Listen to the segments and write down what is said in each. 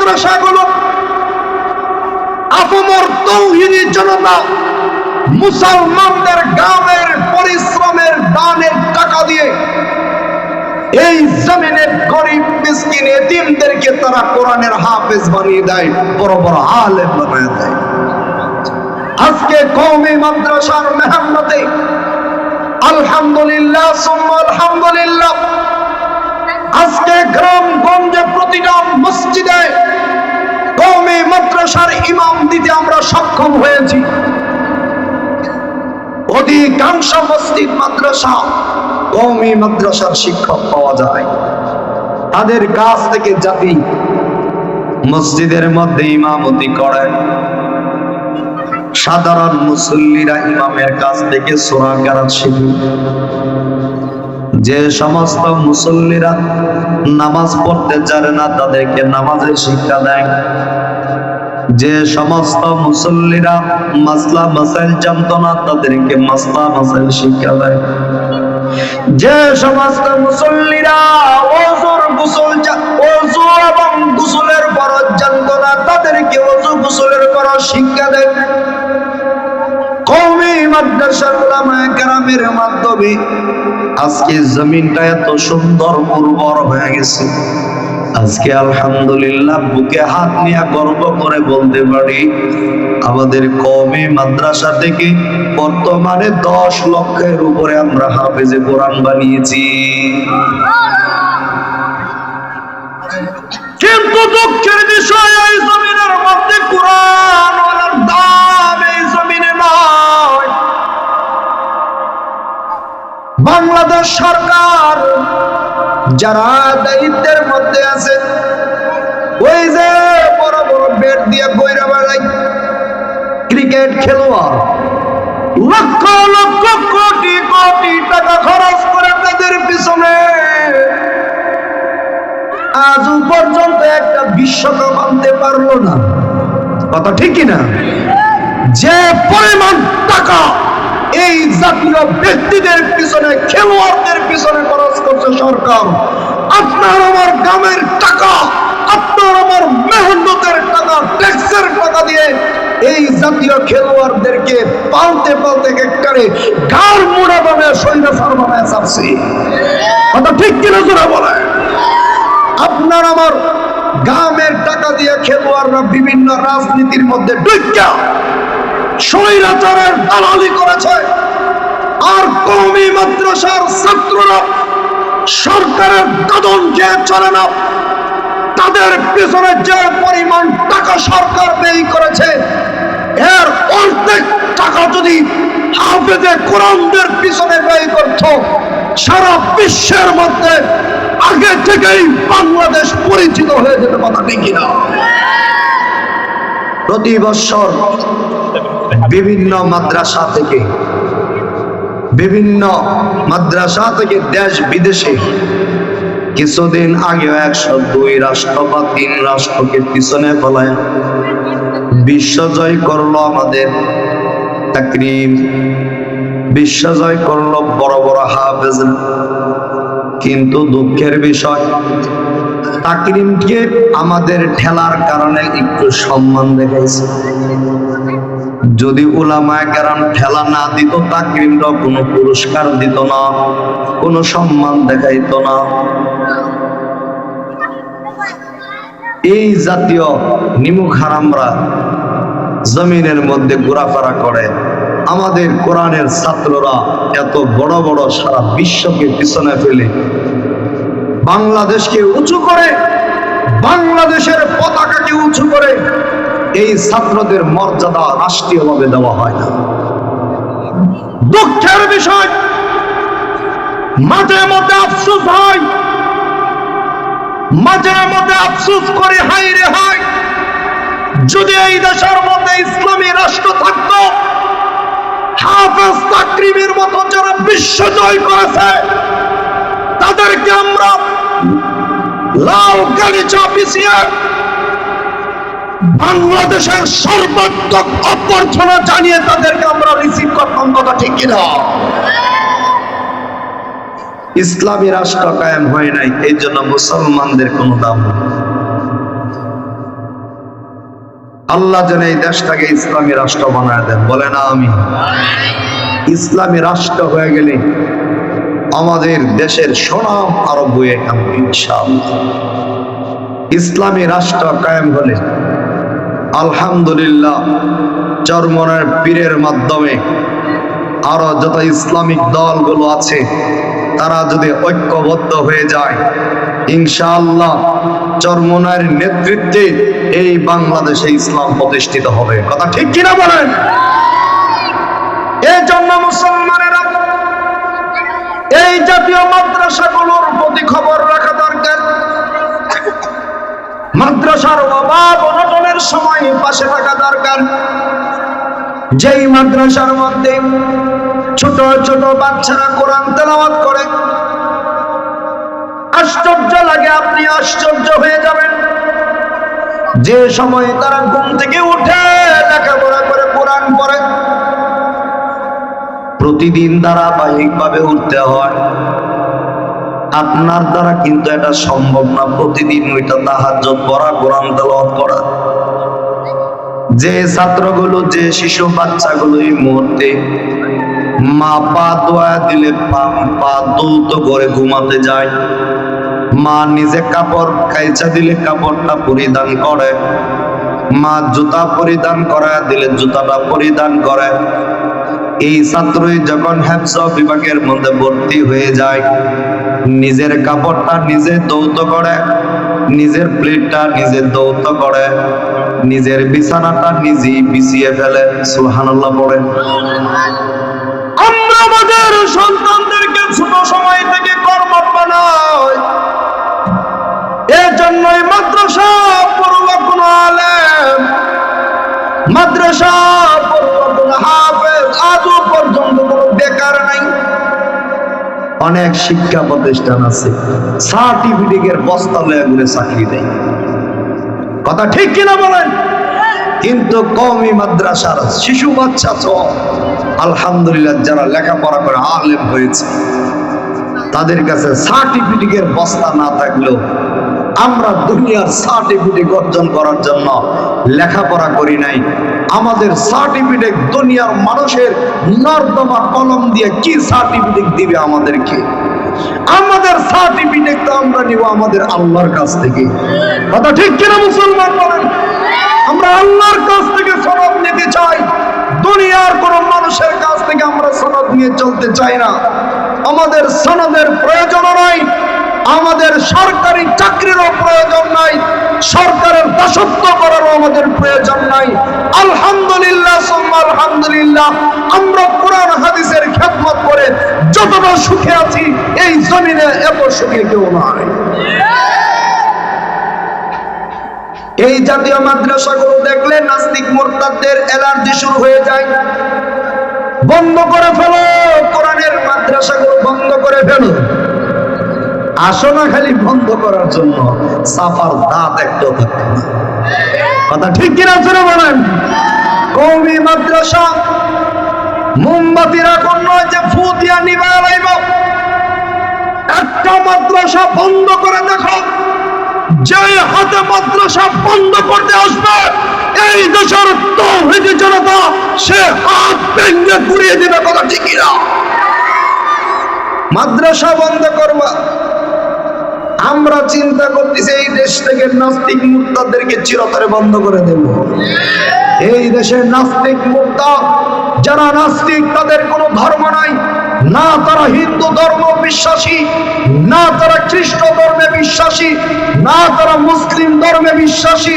মাদ্রাসাগুলো আপমর তৌহিদি জনতা মুসলমানদের গ্রামের পরিশ্রমের দানের টাকা দিয়ে এই জমিনের গরিব, মিসকিন, এতিমদেরকে তারা কোরআনের হাফেজ বানিয়ে দেয়, বড় বড় আলেম বানিয়ে দেয়। আজকে কওমি মাদ্রাসার মেহনতে আলহামদুলিল্লাহ, সুম্মা আলহামদুলিল্লাহ আজকে গ্রামগঞ্জে প্রতিটা মসজিদে কওমি মাদ্রাসার ইমাম দিতে আমরা সক্ষম হয়েছি। অধিকাংশ মসজিদ মাদ্রাসা কওমি মাদ্রাসার শিক্ষক পাওয়া যায়। তাদের কাছ থেকে জাতি মসজিদের মধ্যে ইমামতি করেন সাধারণ মুসল্লিরা ইমামের কাছ থেকে সোরা কেরাত শিখে। যে সমস্ত মুসল্লিরা নামাজ পড়তে জানে না, তাদেরকে নামাজের শিক্ষা দেয়। যে সমস্ত মুসল্লিরা মাসলা, মাসাইল জানতো না, তাদেরকে মাসলা, মাসাইল শিক্ষা দেয়। যে সমস্ত মুসল্লিরা ওজুর গোসল জা- ওযু এবং গোসলের ফরজ জানতো না, তাদেরকে ওযু গোসলের ফরজ শিক্ষা দেয়। কওমি মাদ্রাসার উলামায়ে কেরামের মাধ্যমে আজকে জমিনটা এত সুন্দর উর্বর হয়ে গেছে। আজকে আলহামদুলিল্লাহ বুকে হাত নিয়ে গর্ব করে বলতে পারি, আমাদের কমে মাদ্রাসা থেকে বর্তমানে দশ লক্ষের উপরে আমরা হাফেজে কোরআন বানিয়েছি। কিন্তু দুঃখের বিষয়, এই জমিনের মধ্যে কোরআন দাম এই জমিনে নয়। বাংলাদেশ সরকার যারা দায়িত্বের মধ্যে আছে, ওই যে বড় বড় বেট দিয়ে বইরা বেড়াই ক্রিকেট খেলোয়াড়, লক্ষ লক্ষ কোটি কোটি টাকা খরচ করে তাদের পিছনে। আজ পর্যন্ত একটা বিশ্বকাপ আনতে পারল না। কথা ঠিক কিনা? যে পরিমাণ টাকা জাতীয় ব্যক্তিদের পিছনে, খেলোয়াড়দের পিছনে খরচ করছে সরকার। আপনার আমার গ্রামের টাকা, আপনার আমার মেহনতের টাকা, ট্যাক্সের টাকা দিয়ে এই জাতীয় খেলোয়াড়দেরকে পালতে পালতে একটারে গার মোড়া বানায় সৈন্যসার বানায় চাপছি কথা ঠিক কিনা জোরা বলে? আপনার আমার গ্রামের টাকা দিয়ে খেলোয়াড়রা বিভিন্ন রাজনীতির মধ্যে ডুইকা স্বৈরাচারের দালালি করেছে। আর কওমি মাদ্রাসার ছাত্ররা সরকারের দাদন যে চলে না, তাদের পেছনে যে পরিমাণ টাকা সরকার ব্যয় করেছে, এর অর্ধেক টাকা যদি হাফেজে কোরআনদের পিছনে ব্যয় করত, সারা বিশ্বের মধ্যে আগে থেকেই বাংলাদেশ পরিচিত হয়ে যেতে কথা ঠিক না প্রতি বছর বিভিন্ন মাদ্রাসা থেকে বিভিন্ন মাদ্রাসা থেকে দেশ বিদেশে কিছুদিন আগে একশো দুই রাষ্ট্র বা তিন রাষ্ট্রকে পিছনে ফেলায়। বিশ্ব জয় করল আমাদের তাকরিম। বিশ্ব জয় করল বড় বড় হাফেজ। কিন্তু দুঃখের বিষয়, তাকরিমকে আমাদের ঠেলার কারণে একটু সম্মান দেখাইছে। যদি উলামায় কারাম ঠেলা না দিত, তাকরিমরাও কোনো পুরস্কার দিত না, কোনো সম্মান দেখাইতো না। এই জাতীয় নিমুখ হারামরা জমিনের মধ্যে ঘোরাফেরা করে। আমাদের কোরআনের ছাত্ররা এত বড় বড় সারা বিশ্বকে পিছনে ফেলে। বাংলাদেশকে উঁচু করে, বাংলাদেশের পতাকাকে উঁচু করে এই ছাত্রদের মর্যাদা রাষ্ট্রীয়ভাবে দেওয়া হয় না। দুঃখের বিষয়, মাঝে মধ্যে আফসোস হয়, মাঝে মধ্যে আফসোস করে হাই রে হাই যদি এই দেশের মধ্যে ইসলামী রাষ্ট্র থাকতো, হাফেজ তাকরিমের মতো যারা বিশ্ব জয় করেছে, তাদেরকে আমরা লাল গাড়ি চাপিয়ে বাংলাদেশের সর্বাত্মক অভ্যর্থনা জানিয়ে তাদেরকে আমরা রিসিভ করতাম কথা ঠিক কিনা? ইসলামী রাষ্ট্র কায়েম হয় নাই, এই জন্য মুসলমানদের কোনো দাম আল্লাহ যেন এই দেশটাকে ইসলামী রাষ্ট্র বানায় দেন বলে না আমি ইসলামী রাষ্ট্র হয়ে গেলে আমাদের দেশের সুনাম আরও বয়ে ইনশাআল্লাহ। ইসলামী রাষ্ট্র কায়েম হলে আলহামদুলিল্লাহ, চরমনের পীরের মাধ্যমে আরও যত ইসলামিক দলগুলো আছে, তারা যদি ঐক্যবদ্ধ হয়ে যায়, ইনশাআল্লাহ চরমনের নেতৃত্বে এই বাংলাদেশে ইসলাম প্রতিষ্ঠিত হবে। কথা ঠিক কিনা বলেন? এই জন্য মুসলমানেরা এই জাতীয় মাদ্রাসাগুলোর প্রতি খবর রাখা দরকার। মাদ্রাসার অভাব অনটনের সময় পাশে থাকা দরকার। যেই মাদ্রাসার মধ্যে ছোট ছোট বাচ্চারা কোরআন তেলাওয়াত করে, আশ্চর্য লাগে, আপনি আশ্চর্য হয়ে যাবেন। যে সময় তারা ঘুম থেকে উঠে লেখাপড়া করে, কোরআন প্রতিদিন উঠতে হয়। আপনার দ্বারা কিন্তু এটা সম্ভব না। প্রতিদিন ওইটা তাহাজ পড়া, কোরআন তেলাওয়াত করা যে ছাত্রগুলো, যে শিশু বাচ্চাগুলো এই মুহূর্তে মা পা দোয়া দিলে পা দুলতো করে ঘুমাতে যায়। মা নিজে কাপড় কাইচা দিলে কাপড়টা পরিধান করে। মা জুতা পরিধান করা দিলে জুতাটা পরিধান করে। এই ছাত্রই যখন হ্যাপস বিভাগের মধ্যে ভর্তি হয়ে যায়, নিজের কাপড়টা নিজে দৌত করে, নিজের প্লেটটা নিজে দৌত করে। নিজের বিছানাটা নিজেই বিছিয়ে ফেলে, সুবহানাল্লাহ পড়ে। আমরা আমাদের সন্তানদেরকে ছোট সময় থেকে কর্ম বানাই। এর জন্যই মাদ্রাসা পড়ুয়া কোনো আলেম, মাদ্রাসা অনেক শিক্ষা প্রতিষ্ঠান আছে সার্টিফিকেটের বস্তা লয়ে ঘুরে চাকরি দেয়। কথা ঠিক কিনা বলেন? কিন্তু কমই মাদ্রাসার শিশু বাচ্চা তো আলহামদুলিল্লাহ যারা লেখাপড়া করে আলেম হয়েছে, তাদের কাছে সার্টিফিকেটের বস্তা না থাকলেও আমরা দুনিয়ার সার্টিফিকেট অর্জন করার জন্য লেখাপড়া করি নাই। আমাদের সার্টিফিকেট দুনিয়ার মানুষের নর্দমা কলম দিয়ে কি সার্টিফিকেট দিবে আমাদেরকে? আমাদের সার্টিফিকেট তো আমরা নিব আমাদের আল্লাহর কাছ থেকে। কথা ঠিক কিনা মুসলমান বলেন? আমরা আল্লাহর কাছ থেকে সনদ নিতে চাই। দুনিয়ার কোন মানুষের কাছ থেকে আমরা সনদ নিয়ে চলতে চাই না। আমাদের সনদের প্রয়োজন নাই। আমাদের সরকারি চাকরিরও প্রয়োজন নাই। সরকারের দাসত্ব করারও আমাদের প্রয়োজন নাই। আলহামদুলিল্লাহ আলহামদুলিল্লাহ, আমরা কোরআন হাদিসের খেদমত করে যতটা সুখে আছি এই জমিনে এত সুখে কেউ নয় এই জাতীয় মাদ্রাসাগুলো দেখলে নাস্তিক মোরতাদদের অ্যালার্জি শুরু হয়ে যায়। বন্ধ করে ফেলো, কোরআনের মাদ্রাসাগুলো বন্ধ করে ফেলো। আসো না খালি বন্ধ করার জন্য, সাফার দাঁত একটাও থাকতো না কথা ঠিক কিনা শুনে বলেন? কৌমি মাদ্রাসা মোমবাতির আগুন নয় যে ফু দিয়া নিবা লাইব একটা মাদ্রাসা বন্ধ করে দেখো। যে হাতে মাদ্রাসা বন্ধ করতে আসবে, এই দেশের তৌহিদি জনতা সে হাত ভেঙে পুড়িয়ে দিবে কথা ঠিকই না মাদ্রাসা বন্ধ করবা। আমরা চিন্তা করতেছি এই দেশ থেকে নাস্তিক মুক্তাদেরকে চিরতরে বন্ধ করে দেব। এই দেশের নাস্তিক মুক্তা যারা নাস্তিক, তাদের কোনো ধর্ম নাই। না তারা হিন্দু ধর্ম বিশ্বাসী, না তারা খ্রিস্ট ধর্মে বিশ্বাসী, না তারা মুসলিম ধর্মে বিশ্বাসী।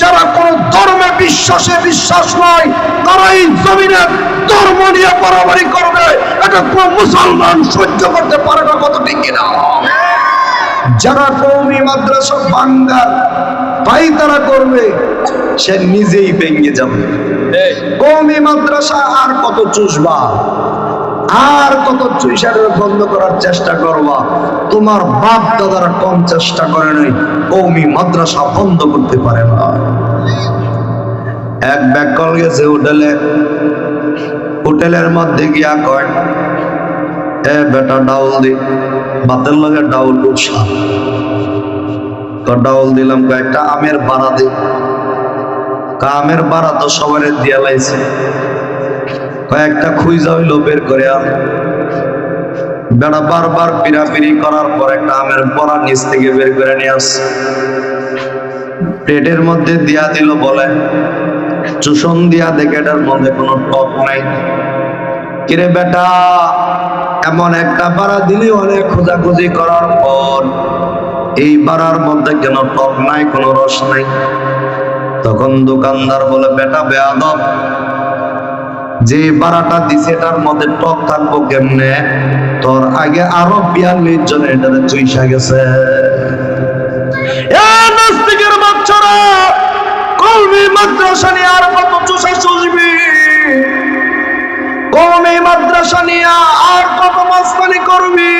যারা কোন ধর্মে বিশ্বাসে বিশ্বাস নয় তারা এই জমিনে ধর্ম নিয়ে বরাবরই করবে। এটা কোন মুসলমান সহ্য করতে পারে না কত ঠিক কিনা? যারা কৌমি মাদ্রাসা বাঙ্গার পাইতারা করবে সে নিজেই ভেঙে যাবে। কৌমি মাদ্রাসা আর কত চুষবা? আর কত চুষারের বন্ধ করার চেষ্টা করবা? তোমার বাপ দাদারা কম চেষ্টা করে নাই কৌমি মাদ্রাসা বন্ধ করতে পারে না। এক ব্যাগ কল গেছে হোটেলে। হোটেলের মধ্যে গিয়া কয় এ বেটা ডাউল দি ভাতের লগে ডাউল উৎসাহ ডাউল দিলাম কয়েকটা আমের বানা দি। কামের বাড়া তো সবার দিয়া লাইছে। কয়েকটা খুঁজা হইল বের করে আন বেড়া বারবার করার পর একটা আমের পরা নিচ থেকে বের করে নিয়ে আস মধ্যে দিয়া দিল বলে, চুষণ দিয়া দেখে, এটার মধ্যে কোনো টক নাই। কিরে বেটা, এমন একটা বাড়া দিলি অনেক খোঁজাখুঁজি করার পর এই বাড়ার মধ্যে কেন টক নাই, কোনো রস নাই? তখন দোকানদার বলে, বেটা, বেয়াদব, যে বাড়াটা দিছে এটার মধ্যে টক থাকব কেমনে? তোর আগে আরও বিয়াল্লিশ জন এটাতে চুইসা গেছে। নাস্তিকের বাচ্চারা কলমি মাদ্রাসা নিয়ে আর কত চুষা চুষবি? কলমি মাদ্রাসা নিয়ে আর কত মাস্তানি করবি?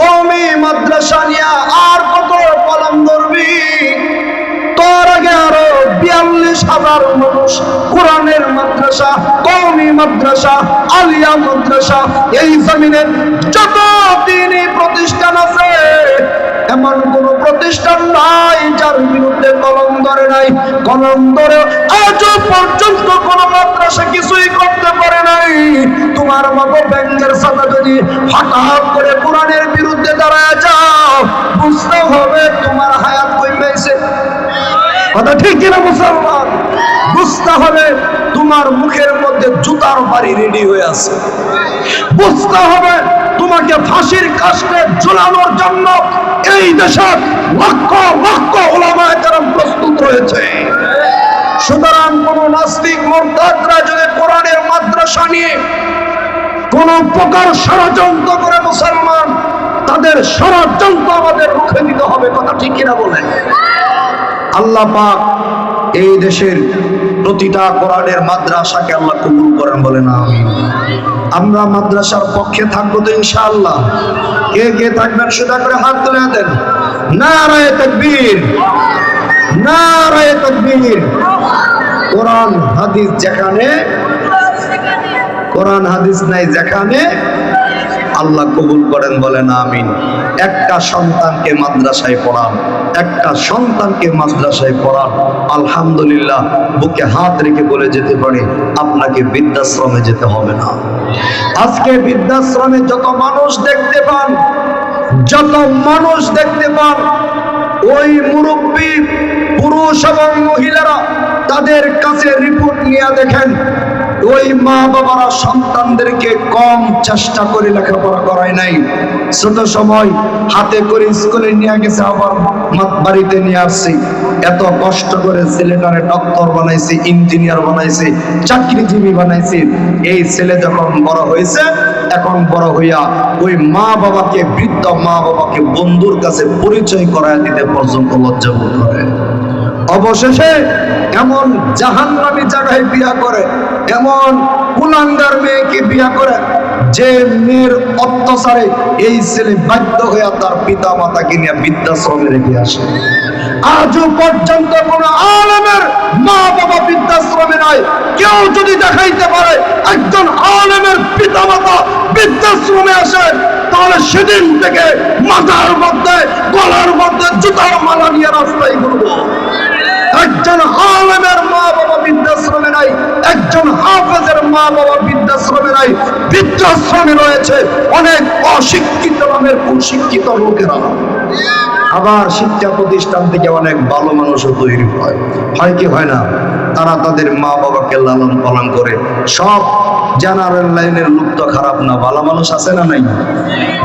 কলমি মাদ্রাসা নিয়ে আর কত কলম ধরবি? তোর আগে আরও বিয়াল্লিশ হাজার মানুষ কোরআনের মাদ্রাসা কৌমি মাদ্রাসা, আলিয়া মাদ্রাসা, এই জমিনের যত দিনই প্রতিষ্ঠান আছে, এমন কোন প্রতিষ্ঠান নাই যার বিরুদ্ধে কলম ধরে নাই। কলম ধরে আজও পর্যন্ত কোন মাদ্রাসা কিছুই করতে পারে নাই। তোমার মতো ব্যাংকের সাথে যদি হঠাৎ করে কোরআনের বিরুদ্ধে দাঁড়ায় যাও বুঝতে হবে তোমার হায়াত কই পেয়েছে। কথা ঠিক কিনা মুসলমান? বুঝতে হবে তোমার মুখের মধ্যে জুতার বাড়ি রেডি হয়ে আছে। বুঝতে হবে তোমাকে ফাঁসির কাস্টে ঝুলানোর জন্য এই দেশের লক্ষ লক্ষ ওলামায় যারা প্রস্তুত রয়েছে। সুতরাং কোন নাস্তিক মোরতাদরা যদি কোরআনের মাদ্রাসা নিয়ে কোন প্রকার ষড়যন্ত্র করে মুসলমান, তাদের ষড়যন্ত্র আমাদের রুখে দিতে হবে, কথা ঠিক কিনা বলেন। আল্লাহ পাক এই দেশের প্রতিটা কোরআনের মাদ্রাসাকে আল্লাহ কবুল করেন বলেন আমি আমরা মাদ্রাসার পক্ষে থাকব তো ইনশাআল্লাহ। কে কে থাকবেন সেটা করে হাত তুলে দেন। নারায়ে তাকবীর নারায়ে তাকবীর। কোরআন, হাদিস যেখানে কোরআন হাদিস নাই, যেখানে আল্লাহ কবুল করেন বলেন আমিন। একটা সন্তানকে মাদ্রাসায় পড়ান, একটা সন্তানকে মাদ্রাসায় পড়ান, আলহামদুলিল্লাহ, বুকে হাত রেখে বলে যেতে পারে, আপনাকে বৃদ্ধাশ্রমে যেতে হবে না। আজকে বৃদ্ধাশ্রমে যত মানুষ দেখতে পান, যত মানুষ দেখতে পান, ওই মুরব্বী পুরুষ এবং মহিলারা তাদের কাছে রিপোর্ট নিয়ে দেখেন ওই মা বাবারা সন্তানদেরকে কম চেষ্টা করে লেখাপড়া করায় নাই। ছোট সময় হাতে করে স্কুলে নিয়ে গেছে, আবার বাড়িতে নিয়ে আসছি। এত কষ্ট করে ছেলেটারে ডক্টর বানাইছে, ইঞ্জিনিয়ার বানাইছে, চাকরিজীবী বানাইছে। এই ছেলে যখন বড় হয়েছে, এখন বড় হইয়া ওই মা বাবাকে বৃদ্ধ মা বাবাকে বন্ধুর কাছে পরিচয় করায় দিতে পর্যন্ত লজ্জা বোধ করে। অবশেষে এমন জাহান্নামী জায়গায় বিয়া করে, এমন কুলাঙ্গার মেয়েকে বিয়া করে, যে মেয়ের অত্যাচারে এই ছেলে বাধ্য হইয়া তার পিতা মাতাকে নিয়ে বৃদ্ধাশ্রমে রেখে আসে। আজও পর্যন্ত কোন আলমের মা বাবা বৃদ্ধাশ্রমে নাই। কেউ যদি দেখাইতে পারে একজন আলমের পিতা মাতা বৃদ্ধাশ্রমে আসে, তাহলে সেদিন থেকে মাথার মধ্যে, গলার মধ্যে জুতার মালা নিয়ে রাস্তায় ঘুরবো। একজন আলেমের মা বাবা বৃদ্ধাশ্রমে নাই, একজন হাফেজের মা বাবা বৃদ্ধাশ্রমে নাই, বৃদ্ধাশ্রমে রয়েছে অনেক অশিক্ষিত নামের কুশিক্ষিত লোকেরা। আবার শিক্ষা প্রতিষ্ঠান থেকে অনেক ভালো মানুষও তৈরি হয়। হয় কি হয় না? তারা তাদের মা বাবাকে লালন পালন করে। সব জেনারেল লাইনের লোক তো খারাপ না, ভালো মানুষ আছে না নাই?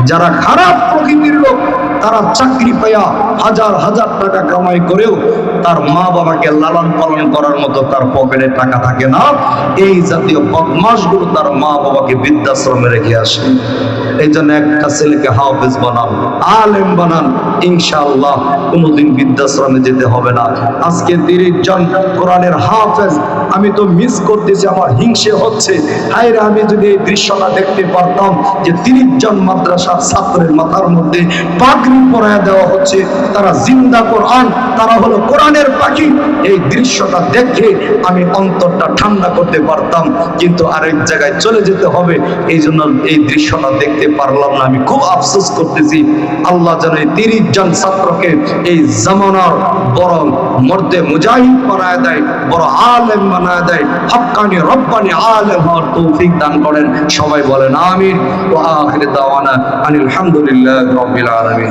যারা খারাপ প্রকৃতির লোক তারা চাকরি পাইয়া হাজার হাজার টাকা কামাই করেও তার মা বাবাকে লালন পালন করার মতো তার পকেটে টাকা থাকে না। এই জাতীয় বদমাসগুলো তার মা বাবাকে বৃদ্ধাশ্রমে রেখে আসে। এই জন্য একটা ছেলেকে হাফেজ বানান আলেম বানান ইনশাআল্লাহ কোনোদিন বৃদ্ধাশ্রমে যেতে হবে না। আজকে তিরিশ জন কোরআনের হাফেজ আমি তো মিস করতেছি আমার হিংসে হচ্ছে। হায় রে, আমি যদি এই দৃশ্যটা দেখতে পারতাম যে তিরিশ জন মাদ্রাসার ছাত্রের মাথার মধ্যে পাগড়ি পাগড়ি পরায় দেওয়া হচ্ছে। তারা জিন্দা কোরআন, তারা হলো কোরআনের পাখি। এই দৃশ্যটা দেখে আমি অন্তরটা ঠান্ডা করতে পারতাম, কিন্তু আরেক জায়গায় চলে যেতে হবে। এই জন্য এই দৃশ্যটা দেখতে পারলাম না। আমি খুব আফসোস করতেছি। আল্লাহ যেন এই তিরিশ জন ছাত্রকে এই জামানার বড় মর্দে মুজাহিদ বানায় দেয়, বড় আলেম বানায় দেয়। হক্কানি রব্বানি আলেম হওয়ার তৌফিক দান করেন। সবাই বলেন আমিন। ওয়া আখির দাওয়ানা আনিল হামদুলিল্লাহ রাব্বিল আলামিন।